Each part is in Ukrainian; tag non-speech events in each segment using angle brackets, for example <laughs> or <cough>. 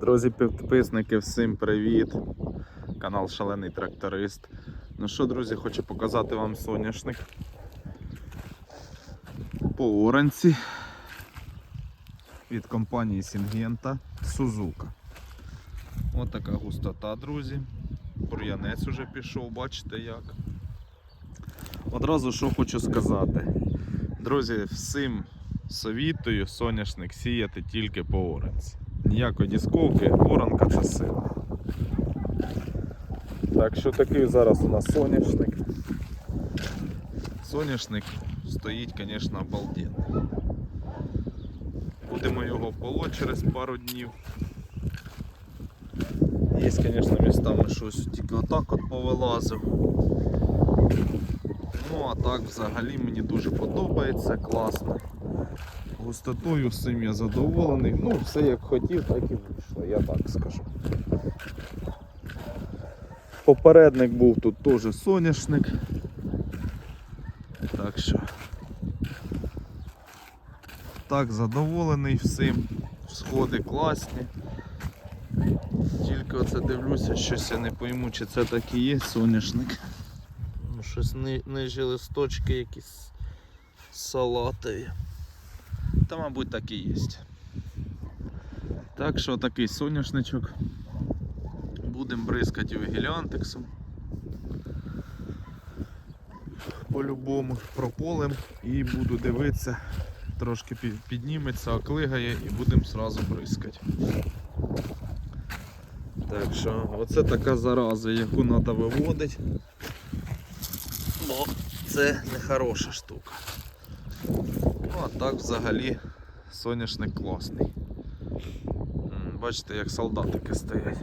Друзі, підписники, всім привіт! Канал Шалений Тракторист. Ну що, друзі, хочу показати вам соняшник по оранці від компанії Сінгента Сузука. Ось така густота, друзі. Бур'янець уже пішов, бачите як. Одразу що хочу сказати. Друзі, всім совітую соняшник сіяти тільки по оранці. Ніякої дісковки, оранка це сила. Так що такий зараз у нас соняшник. Соняшник стоїть, звісно, обалденно. Будемо його полоть через пару днів. Є, звісно, містами щось тільки отак от повилазив. Ну а так взагалі мені дуже подобається, класно. Густотою всім я задоволений. Ну, все як хотів, так і вийшло, я так скажу. Попередник був тут теж соняшник. Так що так задоволений всім. Сходи класні. Тільки оце дивлюся, щось я не пойму, чи це так і є соняшник. Ну, щось ни- нижі листочки якісь салатові. Та, мабуть, так і є. Так що такий соняшничок. Будемо бризкати його геліантексом. По-любому прополем і буду дивитися, трошки підніметься, оклигає і будемо зразу бризкати. Так що оце така зараза, яку треба виводити. Бо це не хороша штука. Ну а так взагалі соняшник класний. Бачите, як солдатики стоять.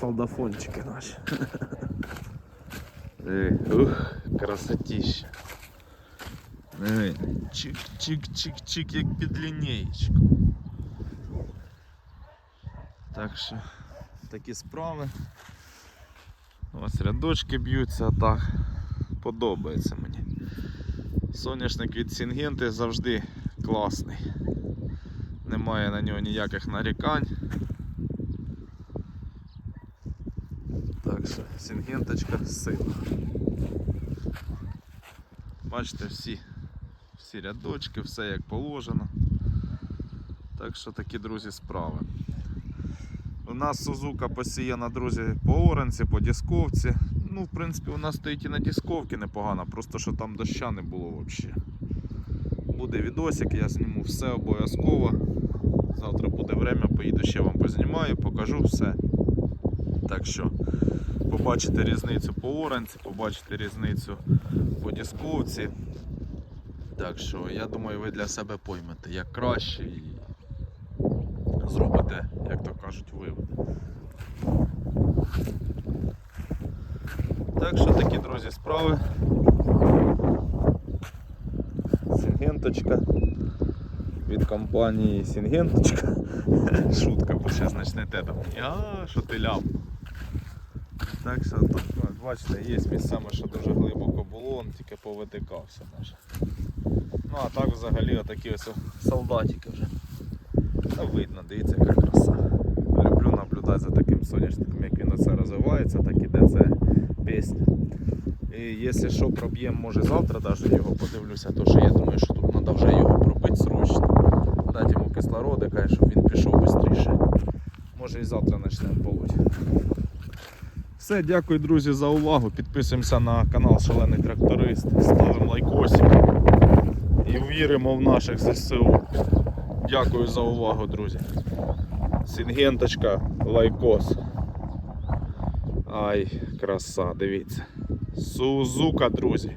Солдафончики наші. <laughs> Ух, красотіща. Чик-чик-чик-чик, як під лінієчку. Так що такі справи. Ось рядочки б'ються, а так подобається мені. Соняшник від Сінгенти завжди класний. Немає на нього ніяких нарікань. Так що Сінгенточка сила. Бачите, всі, всі рядочки, все як положено. Так що такі, друзі, справи. У нас Сузука посіяна, друзі, по оранці, по дісковці. Ну, в принципі, у нас стоїть і на дісковці непогано, просто що там доща не було взагалі. Буде відосик, я зніму все обов'язково. Завтра буде время, поїду ще вам познімаю, покажу все. Так що побачите різницю по оранці, побачите різницю по дісковці. Так що я думаю, ви для себе поймете, як краще і зробите, як то кажуть, виводи. Так що такі, друзі, справи. Сінгенточка від компанії Сінгенточка. Шутка, бо зараз почнете там. А, що ти ляп. Так що так, от, бачите, є місцями, що дуже глибоко було, он тільки повитикався наш. Ну а так взагалі отакі ось солдатики вже. Та видно, дивіться, яка краса. Люблю наблюдати за таким соняшником, як він оце розвивається, так іде це пісня. Якщо що проб'ємо, може завтра навіть його подивлюся, то що я думаю, що тут треба вже його пробити срочно. Дати йому кислороди, каже, щоб він пішов швидше. Може і завтра почнемо полоть. Все, дякую, друзі, за увагу. Підписуємося на канал Шалений Тракторист, ставимо лайкосик і віримо в наших ЗСУ. Дякую за увагу, друзі. Сінгенточка, лайкос. Ай, краса, дивіться. Сузука, друзі.